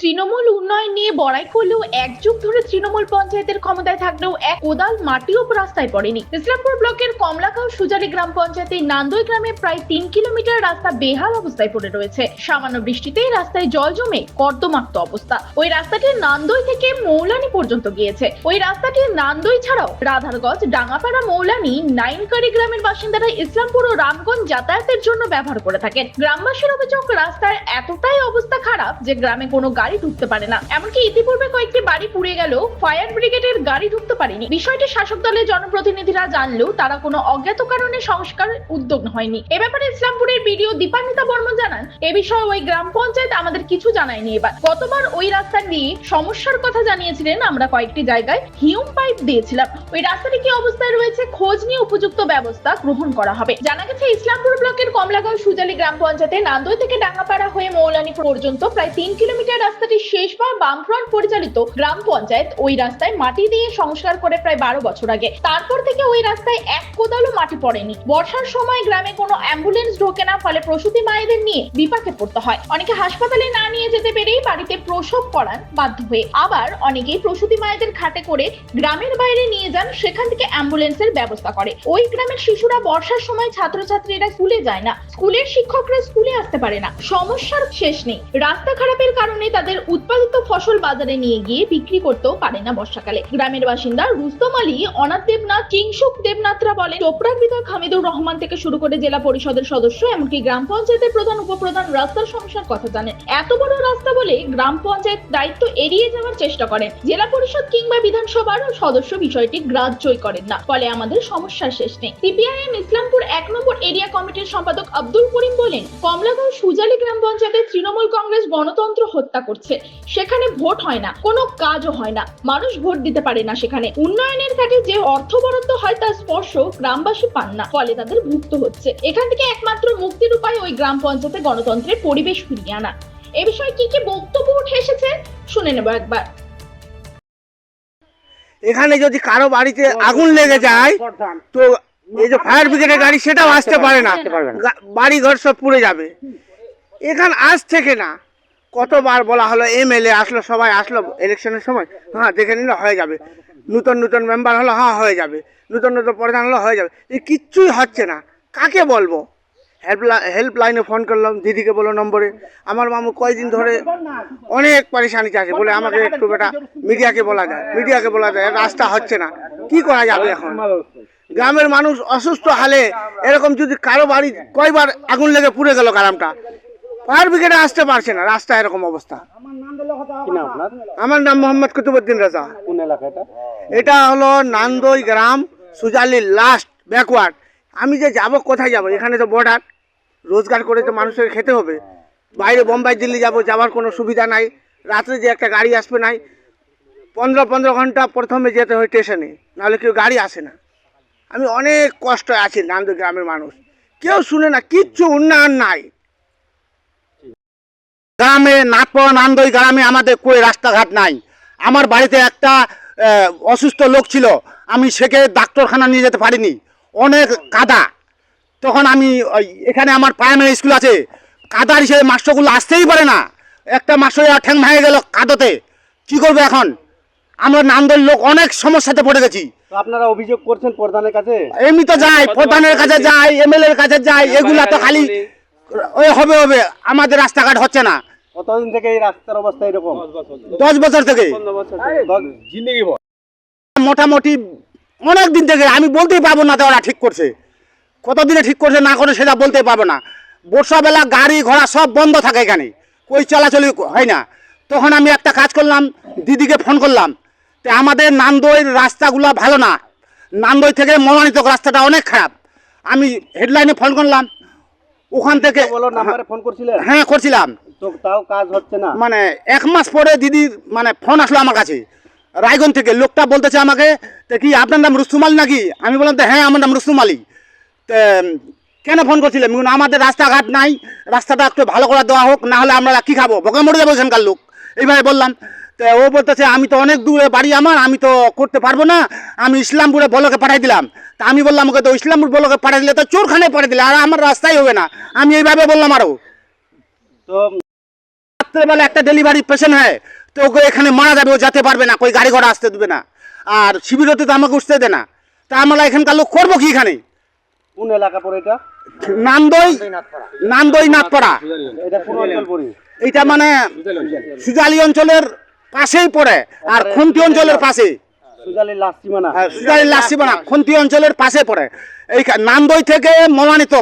তৃণমূল উন্নয়ন নিয়ে বড়াই করলেও এক যুগ ধরে তৃণমূল পঞ্চায়েতের ক্ষমতায় থাকলেও এক কোদাল মাটিও রাস্তায় পড়েনি। ইসলামপুর ব্লকের কমলাগাঁও সুজারি গ্রাম পঞ্চায়েতের নান্দই গ্রামে প্রায় তিন কিলোমিটার রাস্তা বেহাল অবস্থায় পড়ে রয়েছে। সামান্য বৃষ্টিতেই রাস্তায় জল জমে কর্দমাক্ত অবস্থা। ওই রাস্তাটি নান্দই থেকে মৌলানি পর্যন্ত গিয়েছে। ওই রাস্তাটি নান্দই ছাড়াও রাধারগঞ্জ ডাঙ্গাপাড়া মৌলানি নাইনকারি গ্রামের বাসিন্দারা ইসলামপুর ও রামগঞ্জ যাতায়াতের জন্য ব্যবহার করে থাকেন। গ্রামবাসীর অভিযোগ, রাস্তার এতটাই অবস্থা খারাপ যে গ্রামে কোনো গাড়ি ঢুকতে পারে না। এমনকি ইতিপূর্বে কয়েকটি বাড়ি পুড়ে গেল ফায়ার ব্রিগেডের গাড়ি ঢুকতে পারেনি। বিষয়টি শাসক দলের জনপ্রতিনিধিরা জানলেও তারা কোনো অজ্ঞাত কারণে সংস্কার উদ্যোগ হয়নি এ ব্যাপারে ইসলামপুরের বিডিও দীপান্বিতা বর্মন জানান, এ বিষয়ে ওই গ্রাম পঞ্চায়েত আমাদের কিছু জানায়নি এবার। গতবার ওই রাস্তা নিয়ে সমস্যার কথা জানিয়েছিলেন আমরা কয়েকটি জায়গায়, হিউম পাইপ দিয়েছিলাম। ওই রাস্তাটি কি অবস্থায় রয়েছে খোঁজ নিয়ে উপযুক্ত ব্যবস্থা গ্রহণ করা হবে। জানা গেছে, ইসলামপুর ব্লকের কমলাগাঁও সুজালি গ্রাম পঞ্চায়েতে নান্দই থেকে ডাঙ্গাপাড়া হয়ে মৌলানি পর্যন্ত প্রায় তিন কিলোমিটার রাস্তাটি শেষবার বামফ্রন্ট পরিচালিত গ্রাম পঞ্চায়েত ওই রাস্তায় মাটি দিয়ে সংস্কার করে প্রায় বারো বছর আগে। তারপর থেকে ওই রাস্তায় এক কোদালও মাটি পড়েনি। বর্ষার সময় গ্রামে কোনো অ্যাম্বুলেন্স ঢোকে না, ফলে প্রসূতি মায়েদের নিয়ে বিপাকে পড়তে হয়। অনেকে হাসপাতালে না নিয়ে যেতে পেরেই বাড়িতে প্রসব করান বাধ্য হয়ে। আবার অনেকেই প্রসূতি মায়েদের খাটে করে গ্রামের বাইরে নিয়ে যান, সেখান থেকে অ্যাম্বুলেন্সের ব্যবস্থা করে। ওই গ্রামের শিশুরা বর্ষার সময় ছাত্রছাত্রীরা স্কুলে যায় না। স্কুলের শিক্ষকরা স্কুলে আসতে পারে না। সমস্যার শেষ নেই। রাস্তা খারাপের কারণে তাদের উৎপাদিত ফসল বাজারে নিয়ে গিয়ে বিক্রি করতেও পারে না বর্ষাকালে। গ্রামের বাসিন্দা রুস্তম আলী, অনাথ দেবনাথ, কিংসুক দেবনাথরা বলে চোপড়ার বিধায়ক হামিদুর রহমান থেকে শুরু করে জেলা পরিষদের সদস্য, এমনকি গ্রাম পঞ্চায়েতের প্রধান, উপপ্রধান রাস্তার সমস্যার কথা জানেন। এত বড় রাস্তা বলে গ্রাম পঞ্চায়েত দায়িত্ব এড়িয়ে যাওয়ার চেষ্টা করেন। জেলা পরিষদ কিংবা বিধানসভার সদস্য বিষয়টি গ্রাহ্যই করেন না, ফলে আমাদের সমস্যার শেষ নেই। সিপিআইএম ইসলামপুর এক নম্বর এরিয়া কমিটির সম্পাদক আব্দুল করিম বলেন কমলাগাঁও সুজালি গ্রাম পঞ্চায়েতে তৃণমূল কংগ্রেস গণতন্ত্র হত্যা করছে। সেখানে ভোট হয় না কোনো কাজও হয় না। মানুষ ভোট দিতে পারে না সেখানে। উন্নয়নের কাজে যে অর্থ বরাদ্দ হয় তার স্পর্শ গ্রামবাসী পান না ফলে তাদের ভুক্ত হচ্ছে। এখান থেকে একমাত্র মুক্তির উপায় ওই গ্রাম পঞ্চায়েতে গণতন্ত্রের পরিবেশ ফিরিয়ে আনা। এ বিষয়ে কি কি বক্তব্য উঠে এসেছে শুনে নেব একবার। এখানে যদি কারও বাড়িতে আগুন লেগে যায় তো এই যে ফায়ার ব্রিগেডের গাড়ি সেটাও আসতে পারে না। বাড়ি ঘর সব পুড়ে যাবে। এখান আজ থেকে না কতবার বলা হলো এমএলএ আসলো, সবাই আসলো ইলেকশনের সময়? হ্যাঁ দেখে নিলে, হয়ে যাবে। নূতন নূতন মেম্বার হলো হ্যাঁ হয়ে যাবে। নূতন নূতন প্রধান হলো, হয়ে যাবে। এই কিচ্ছুই হচ্ছে না। কাকে বলব? হেল্পলাইন হেল্পলাইনে ফোন করলাম, দিদিকে বলো নম্বরে। আমার মামু কয়দিন ধরে অনেক পরেশানি আছে, বলে আমাকে একটু বেটা মিডিয়াকে বলা যায়, মিডিয়াকে বলা যায়, রাস্তা হচ্ছে না। কি করা যাবে এখন? গ্রামের মানুষ অসুস্থ হালে এরকম যদি কারও বাড়ি কয়বার আগুন লেগে পুড়ে গেল গ্রামটা? ফায়ার ব্রিগেডে আসতে পারছে না রাস্তা এরকম অবস্থা। আমার নাম মোহাম্মদ কুতুবুদ্দিন রাজা। কোন এলাকা এটা? এটা হলো নান্দই গ্রাম সুজালির লাস্ট ব্যাকওয়ার্ড আমি যে যাব কোথায় যাব? এখানে তো বর্ডার রোজগার করে তো মানুষের খেতে হবে। বাইরে বোম্বাই দিল্লি যাব যাওয়ার কোনো সুবিধা নাই। রাত্রে যে একটা গাড়ি আসবে নাই পনেরো পনেরো ঘণ্টা প্রথমে যেতে হয় স্টেশনে নাহলে কেউ গাড়ি আসে না। আমি অনেক কষ্ট আছি নান্দই গ্রামের মানুষ। কেউ শুনে না কিচ্ছু উন্নয়ন নাই। গ্রামে নাটপড়া নান্দই গ্রামে আমাদের কই রাস্তাঘাট নাই। আমার বাড়িতে একটা অসুস্থ লোক ছিল। আমি সেকে ডাক্তারখানা নিয়ে যেতে পারিনি। অনেক কাদা। তখন আমি এখানে আমার প্রাইমারি স্কুল আছে। কাদার হিসেবে মাস্টারগুলো আসতেই পারে না। একটা মাস্টার ঠ্যাং ভেঙে গেল কাদতে। কি করবে এখন? আমরা নান্দর লোক অনেক সমস্যাতে পড়ে গেছি। আপনারা অভিযোগ করছেন প্রধানের কাছে? এমনি তো যাই প্রধানের কাছে যাই এমএলএ এর কাছে যাই এগুলা তো খালি ওই হবে হবে। আমাদের রাস্তাঘাট হচ্ছে না। কতদিন থেকে এই রাস্তার অবস্থা এরকম? দশ বছর থেকে। মোটামুটি অনেক দিন থেকে আমি বলতেই পারব না তো ওরা ঠিক করছে। কতদিনে ঠিক করছে না করে সেটা বলতে পারব না। বর্ষাবেলা গাড়ি ঘোড়া সব বন্ধ থাকে এখানে। কই চলাচলি হয় না। তখন আমি একটা কাজ করলাম দিদিকে ফোন করলাম। তো আমাদের নান্দইয়ের রাস্তাগুলো ভালো না। নান্দই থেকে মনোনীত রাস্তাটা অনেক খারাপ। আমি হেডলাইনে ফোন করলাম ওখান থেকে বলো নাম্বারে ফোন করছিলেন? হ্যাঁ করছিলাম। তো তাও কাজ হচ্ছে না। মানে এক মাস পরে দিদির মানে ফোন আসলো আমার কাছে। রায়গঞ্জ থেকে লোকটা বলতেছে আমাকে তো কি আপনার নাম রুস্তুম আলী নাকি? আমি বললাম তো হ্যাঁ আমার নাম রুস্তুম আলী তো কেন ফোন বললাম, আমাদের রাস্তাঘাট নাই রাস্তাটা একটু ভালো করে দেওয়া হোক না হলে আমরা কি খাব? ভোগে মরে যাব এখানকার লোক। এইভাবে বললাম। তো ও বলতেছে আমি তো অনেক দূরে বাড়ি আমার আমি তো করতে পারব না। আমি ইসলামপুরে বলকে পাঠাই দিলাম। তা আমি বললাম ওকে তো ইসলামপুর বলকে পাঠাই দিলে তো চোরখানে পাঠিয়ে দিলে আর আমার রাস্তাই হবে না। আমি এইভাবে বললাম আরও তো রাত্রেবেলা একটা ডেলিভারি পেশেন্ট হয় তো ওকে এখানে মারা যাবে ও যেতে পারবে না কই গাড়ি ঘোড়া আসতে দেবে না। আর শিবিরতে তো আমাকে উঠতে দে না। তা আমরা এখানকার লোক করব কি এখানে? কোন এলাকা পড়ে এটা? নান্দই নান্দই নাথপাড়া। এটা মানে সুজালি অঞ্চলের পাশেই পড়ে। আর খুন্তি অঞ্চলের পাশে। সুজালি লাস্ট সীমানা। হ্যাঁ, খুন্তি অঞ্চলের পাশে পড়ে। এই নান্দই থেকে মলানিত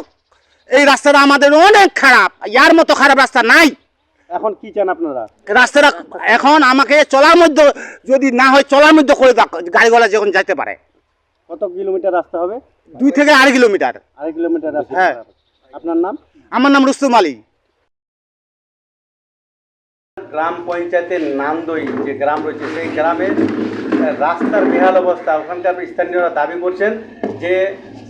এই রাস্তাটা আমাদের অনেক খারাপ। ইয়ার মতো খারাপ রাস্তা নাই। এখন কি চান আপনারা? রাস্তাটা এখন আমাকে চলার মধ্যে যদি না হয় চলার মধ্যে করে দাও। গাড়িগুলা যখন যাইতে পারে। কত কিলোমিটার রাস্তা হবে? দুই থেকে আড়াই কিলোমিটার। আড়াই কিলোমিটার রাস্তা হ্যাঁ। আপনার নাম? আমার নাম রুস্তুম আলী। গ্রাম পঞ্চায়েতের নান্দই যে গ্রাম রয়েছে, সেই গ্রামের রাস্তার বেহাল অবস্থা। ওখানকার স্থানীয়রা দাবি করছেন যে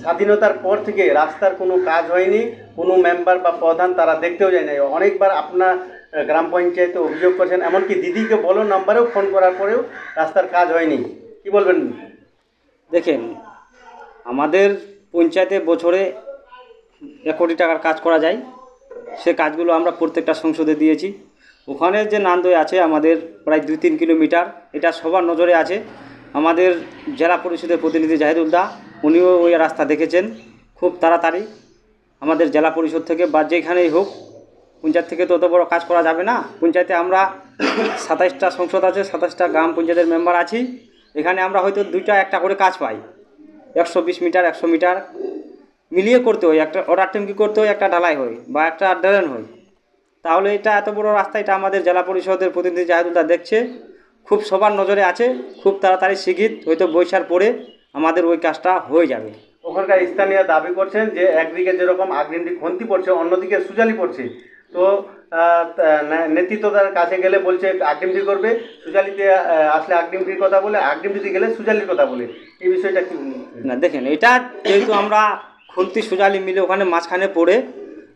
স্বাধীনতার পর থেকে রাস্তার কোনো কাজ হয়নি, কোনো মেম্বার বা প্রধান তারা দেখতেও যায় নাই। অনেকবার আপনার গ্রাম পঞ্চায়েতে অভিযোগ করছেন, এমনকি দিদিকে বলো নাম্বারেও ফোন করার পরেও রাস্তার কাজ হয়নি। কি বলবেন? দেখেন, আমাদের পঞ্চায়েতে বছরে এক কোটি টাকার কাজ করা যায়। সে কাজগুলো আমরা প্রত্যেকটা সংসদে দিয়েছি। ওখানে যে নান্দই আছে, আমাদের প্রায় দুই তিন কিলোমিটার, এটা সবার নজরে আছে। আমাদের জেলা পরিষদের প্রতিনিধি জাহিদুল দা, উনিও ওই রাস্তা দেখেছেন খুব তাড়াতাড়ি। আমাদের জেলা পরিষদ থেকে বা যেখানেই হোক, পঞ্চায়েত থেকে তো অত বড় কাজ করা যাবে না। পঞ্চায়েতে আমরা সাতাইশটা সংসদ আছে সাতাশটা গ্রাম পঞ্চায়েতের মেম্বার আছি। এখানে আমরা হয়তো দুইটা একটা করে কাজ পাই। একশো বিশ মিটার, একশো মিটার মিলিয়ে করতে হয়। একটা অর্ডার টেমকি করতে হয়, একটা ঢালাই হয় বা একটা ড্রেন হয়। তাহলে এটা এত বড় রাস্তা এটা আমাদের জেলা পরিষদের প্রতিনিধি জাহেদুল্লাহ দেখছে। খুব সবার নজরে আছে খুব তাড়াতাড়ি শিগিত হয়তো বৈশার পরে আমাদের ওই কাজটা হয়ে যাবে। ওখানকার স্থানীয় দাবি করছেন যে একদিকে যেরকম আগ্রিমটি খন্তি পড়ছে অন্যদিকে সুজালি পড়ছে। তো তা- নেতৃত্বদার কাছে গেলে বলছে আগ্রিমটি করবে সুজালিতে আসলে আগ্রিমটির কথা বলে আগ্রিমটিতে গেলে সুজালির কথা বলে। এই বিষয়টা কি না দেখেন এটা যেহেতু আমরা খুন্তি সুজালি মিলে ওখানে মাঝখানে পড়ে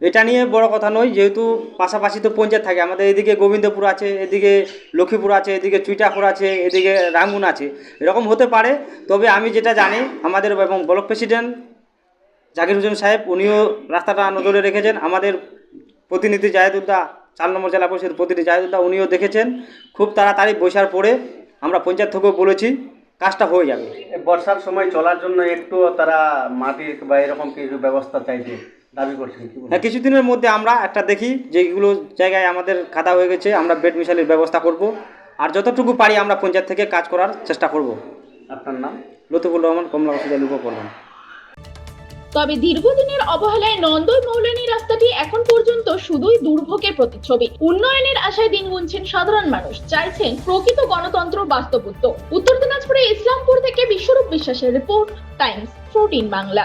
এটা নিয়ে বড় কথা নয়, যেহেতু পাশাপাশি তো পঞ্চায়েত থাকে। আমাদের এদিকে গোবিন্দপুর আছে, এদিকে লক্ষ্মীপুর আছে, এদিকে চুইটাপুর আছে, এদিকে রাঙ্গুন আছে। এরকম হতে পারে, তবে আমি যেটা জানি, আমাদের এবং ব্লক প্রেসিডেন্ট জাকির হোসেন সাহেব, উনিও রাস্তাটা নজরে রেখেছেন। আমাদের প্রতিনিধি জাহেদুদ্দা চার নম্বর জেলা পরিষদের প্রতিনিধি জাহেদুদ্দা উনিও দেখেছেন। খুব তাড়াতাড়ি বৈশার পরে আমরা পঞ্চায়েত থেকেও বলেছি, কাজটা হয়ে যাবে। বর্ষার সময় চলার জন্য একটু তারা মাটির বা এরকম কিছু ব্যবস্থা চাইছে? দাবি করছেন হ্যাঁ কিছুদিনের মধ্যে আমরা একটা দেখি যেগুলো জায়গায় আমাদের খাতা হয়ে গেছে আমরা বেড মিশালির ব্যবস্থা করব। আর যতটুকু পারি আমরা পঞ্চায়েত থেকে কাজ করার চেষ্টা করব। আপনার নাম? লতিফুর রহমান কমলা হসপিটাল উপকরণ তবে দীর্ঘদিনের অবহেলায় নন্দই মৌলানী রাস্তাটি এখন পর্যন্ত শুধুই দুর্ভোগের প্রতিচ্ছবি। উন্নয়নের আশায় দিন গুনছেন সাধারণ মানুষ চাইছেন প্রকৃত গণতন্ত্র বাস্তবত্ব। উত্তর দিনাজপুরে ইসলামপুর থেকে বিশ্বরূপ বিশ্বাসের রিপোর্ট টাইমস ফোরটিন বাংলা।